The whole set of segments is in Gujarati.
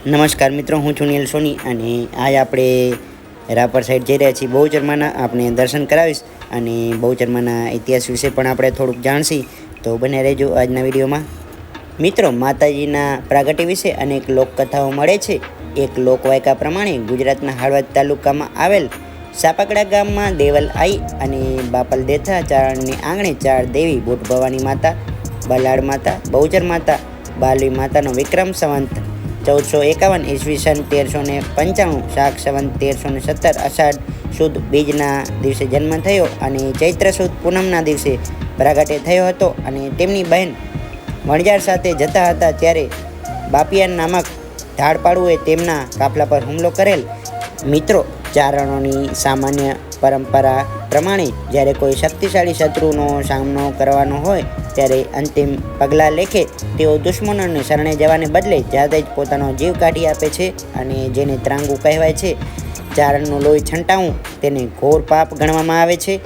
નમસ્કાર મિત્રો, હું છું નીલ સોની અને આજ આપણે રાપર સાઈડ જઈ રહ્યા છીએ બહુચરમાના. આપણે દર્શન કરાવીશ અને બહુચરમાના ઇતિહાસ વિશે પણ આપણે થોડુંક જાણશી. તો બને રહેજો આજના વિડીયોમાં. મિત્રો, માતાજીના પ્રાગટ્ય વિશે અનેક લોકકથાઓ મળે છે. એક લોકવાયકા પ્રમાણે ગુજરાતના હળવદ તાલુકામાં આવેલ સાપકડા ગામમાં દેવલ આઈ અને બાપલ દેથા ચારણની આંગણે ચાર દેવી બુટ ભવાની માતા બલાડ માતા, બહુચર માતા, બાલવી માતાનો વિક્રમ સંવંત ચૌદસો એકાવન ઈસવીસન તેરસો ને પંચાણું શાક સંવંત તેરસો ને સત્તર અષાઢ સુદ બીજના દિવસે જન્મ થયો અને ચૈત્ર સુદ પૂનમના દિવસે પ્રાગટ્ય થયો હતો અને તેમની બહેન વણજાર સાથે જતા હતા ત્યારે બાપિયાન નામક ધાડપાડુએ તેમના કાફલા પર હુમલો કરેલ. મિત્રો, ચારણોની સામાન્ય પરંપરા પ્રમાણે જ્યારે કોઈ શક્તિશાળી શત્રુનો સામનો કરવાનો હોય, ત્યારે અંતિમ પગલાં લેખે તેઓ દુશ્મનોને શરણે જવાને બદલે જાતે જ પોતાનો જીવ કાઢી આપે છે અને જેને ત્રાંગુ કહેવાય છે, ચારણનું લોહી છંટાવું તેને ઘોર પાપ ગણવામાં આવે છે.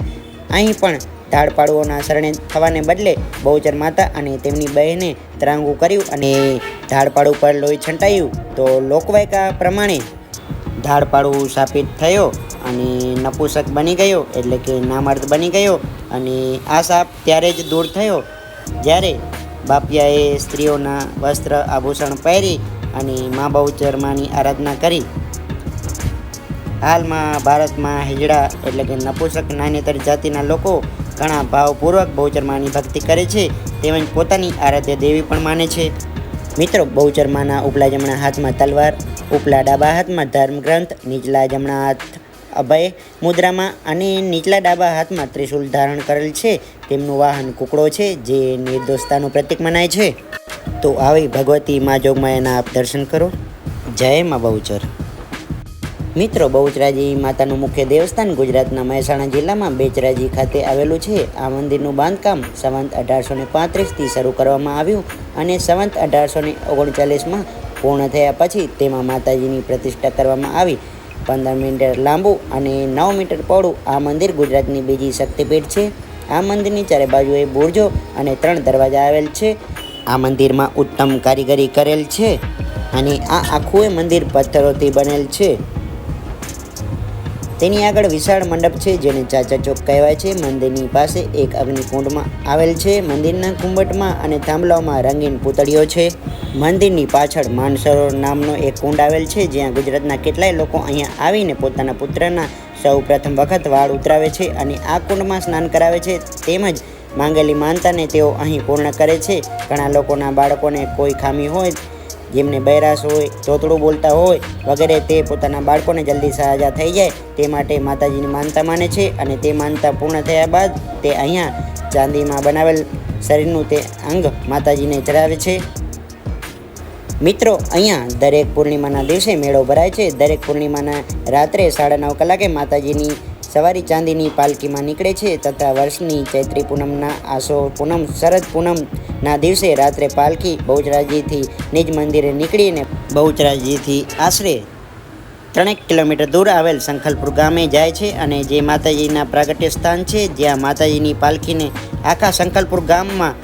અહીં પણ ધાડપાડુઓના શરણે થવાને બદલે બહુચર માતા અને તેમની બહેને ત્રાંગુ કર્યું અને ધાડપાડુ પર લોહી છંટાયું. તો લોકવાયકા પ્રમાણે ધાડપાડું સ્થાપિત થયો. અને નપુસક બની ગયો, એટલે કે નામર્દ બની ગયો. અને આ સાપ ત્યારે જ દૂર થયો, જ્યારે બાપિયાએ સ્ત્રીઓના વસ્ત્ર આભૂષણ પહેરી અને મા બહુચરમાની આરાધના કરી. હાલમાં ભારતમાં હિજડા એટલે કે નપુસક નાન્યતર જાતિના લોકો ઘણા ભાવપૂર્વક બહુચરમાની ભક્તિ કરે છે, તેમજ પોતાની આરાધ્ય દેવી પણ માને છે. મિત્રો, બહુચરમાના ઉપલા જમણા હાથમાં તલવાર, ઉપલા ડાબા હાથમાં ધર્મગ્રંથ, નીચલા જમણા હાથ અભય મુદ્રામાં અને નીચલા ડાબા હાથમાં ત્રિશુલ ધારણ કરેલ છે. તેમનું વાહન કુકડો છે, જે નિર્દોષતાનું પ્રતીક મનાય છે. તો આવી ભગવતી મા જોગમાયાના આપ દર્શન કરો. જય મા બહુચર. મિત્રો, બહુચરાજી માતાનું મુખ્ય દેવસ્થાન ગુજરાતના મહેસાણા જિલ્લામાં બેચરાજી ખાતે આવેલું છે. આ મંદિરનું બાંધકામ સંવંત અઢારસો ને પાંત્રીસથી શરૂ કરવામાં આવ્યું અને સંવંત અઢારસો ને ઓગણચાલીસમાં પૂર્ણ થયા પછી તેમાં માતાજીની પ્રતિષ્ઠા કરવામાં આવી. પંદર મીટર લાંબુ અને નવ મીટર પહોળું આ મંદિર ગુજરાતની બીજી શક્તિપીઠ છે. આ મંદિરની ચારે બાજુએ બુરજો અને ત્રણ દરવાજા આવેલ છે. આ મંદિરમાં ઉત્તમ કારીગરી કરેલ છે અને આ આખું મંદિર પથ્થરોથી બનેલ છે. તેની આગળ વિશાળ મંડપ છે, જેને ચાચા ચોક કહેવાય છે. મંદિરની પાસે એક અગ્નિકુંડમાં આવેલ છે. મંદિરના કુંભટમાં અને થાંભલાઓમાં રંગીન પૂતળીઓ છે. મંદિરની પાછળ માનસરોવર નામનો એક કુંડ આવેલ છે, જ્યાં ગુજરાતના કેટલાય લોકો અહીંયા આવીને પોતાના પુત્રના સૌ પ્રથમ વખત વાળ ઉતરાવે છે અને આ કુંડમાં સ્નાન કરાવે છે. તેમજ માંગેલી માનતાને તેઓ અહીં પૂર્ણ કરે છે. ઘણા લોકોના બાળકોને કોઈ ખામી હોય જેમને બૈરાશ હોય તોતડું બોલતા હોય, વગેરે તે પોતાના બાળકોને જલ્દી સાજા થઈ જાય. તે માટે માતાજીની માનતા માને છે અને તે માનતા પૂર્ણ થયા બાદ તે અહીંયા ચાંદીમાં બનાવેલ શરીરનું તે અંગ માતાજીને ચડાવે છે. મિત્રો, અહીંયા દરેક પૂર્ણિમાના દિવસે મેળો ભરાય છે. દરેક પૂર્ણિમાના રાત્રે સાડા નવ કલાકે માતાજીની સવારી ચાંદીની પાલકીમાં નીકળે છે તથા વર્ષની ચૈત્રી પૂનમના આસો પૂનમ, શરદ પૂનમના દિવસે રાત્રે પાલકી બહુચરાજીથી નિજ મંદિરે નીકળીને બહુચરાજીથી આશરે ત્રણેક કિલોમીટર દૂર આવેલ સંખલપુર ગામે જાય છે અને જે માતાજીના પ્રાગટ્ય સ્થાન છે, જ્યાં માતાજીની પાલખીને આખા સંખલપુર ગામમાં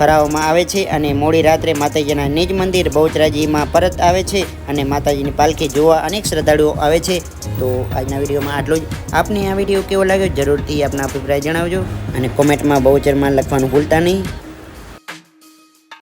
ફરાવવામાં આવે છે અને મોડી રાત્રે માતાજીના નિજ મંદિર બહુચરાજીમાં પરત આવે છે અને માતાજીની પાલખી જોવા અનેક શ્રદ્ધાળુઓ આવે છે. તો આજના વિડીયોમાં આટલું જ. આપને આ વીડિયો કેવો લાગ્યો જરૂરથી આપના અભિપ્રાય જણાવજો અને કોમેન્ટમાં બહુચરમાં લખવાનું ભૂલતા નહીં.